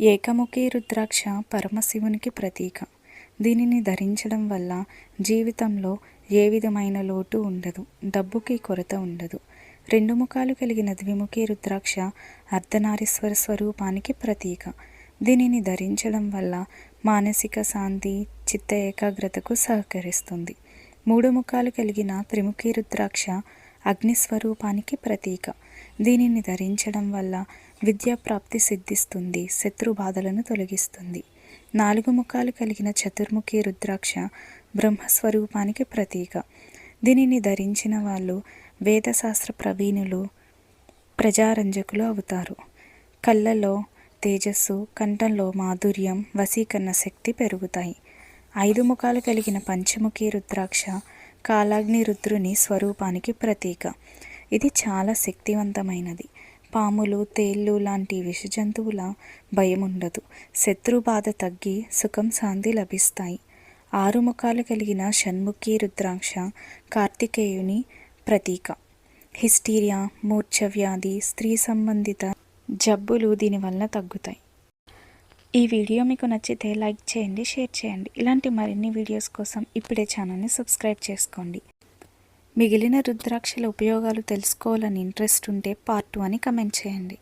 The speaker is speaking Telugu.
ఏకముఖి రుద్రాక్ష పరమశివునికి ప్రతీక. దీనిని ధరించడం వల్ల జీవితంలో ఏ విధమైన లోటు ఉండదు డబ్బుకి కొరత ఉండదు. రెండు ముఖాలు కలిగిన ద్విముఖి రుద్రాక్ష అర్ధనారీశ్వర స్వరూపానికి ప్రతీక. దీనిని ధరించడం వల్ల మానసిక శాంతి చిత్త ఏకాగ్రతకు సహకరిస్తుంది. మూడు ముఖాలు కలిగిన త్రిముఖి రుద్రాక్ష అగ్నిస్వరూపానికి ప్రతీక. దీనిని ధరించడం వల్ల విద్యా ప్రాప్తి సిద్ధిస్తుంది శత్రు బాధలను తొలగిస్తుంది. నాలుగు ముఖాలు కలిగిన చతుర్ముఖి రుద్రాక్ష బ్రహ్మస్వరూపానికి ప్రతీక. దీనిని ధరించిన వాళ్ళు వేదశాస్త్ర ప్రవీణులు ప్రజారంజకులు అవుతారు. కళ్ళలో తేజస్సు కంఠంలో మాధుర్యం వశీకరణ శక్తి పెరుగుతాయి. ఐదు ముఖాలు కలిగిన పంచముఖి రుద్రాక్ష కాలాగ్ని రుద్రుని స్వరూపానికి ప్రతీక. ఇది చాలా శక్తివంతమైనది. పాములు తేళ్ళు లాంటి విష జంతువుల భయం ఉండదు శత్రు బాధ తగ్గి సుఖం శాంతి లభిస్తాయి. ఆరు ముఖాలు కలిగిన షణ్ముఖి రుద్రాక్ష కార్తికేయుని ప్రతీక. హిస్టీరియా మూర్ఛ వ్యాధి స్త్రీ సంబంధిత జబ్బులు దీనివల్ల తగ్గుతాయి. ఈ వీడియో మీకు నచ్చితే లైక్ చేయండి షేర్ చేయండి. ఇలాంటి మరిన్ని వీడియోస్ కోసం ఇప్పుడే ఛానల్ని సబ్స్క్రైబ్ చేసుకోండి. మిగిలిన రుద్రాక్షల ఉపయోగాలు తెలుసుకోవాలని ఇంట్రెస్ట్ ఉంటే పార్ట్ టూ అని కమెంట్ చేయండి.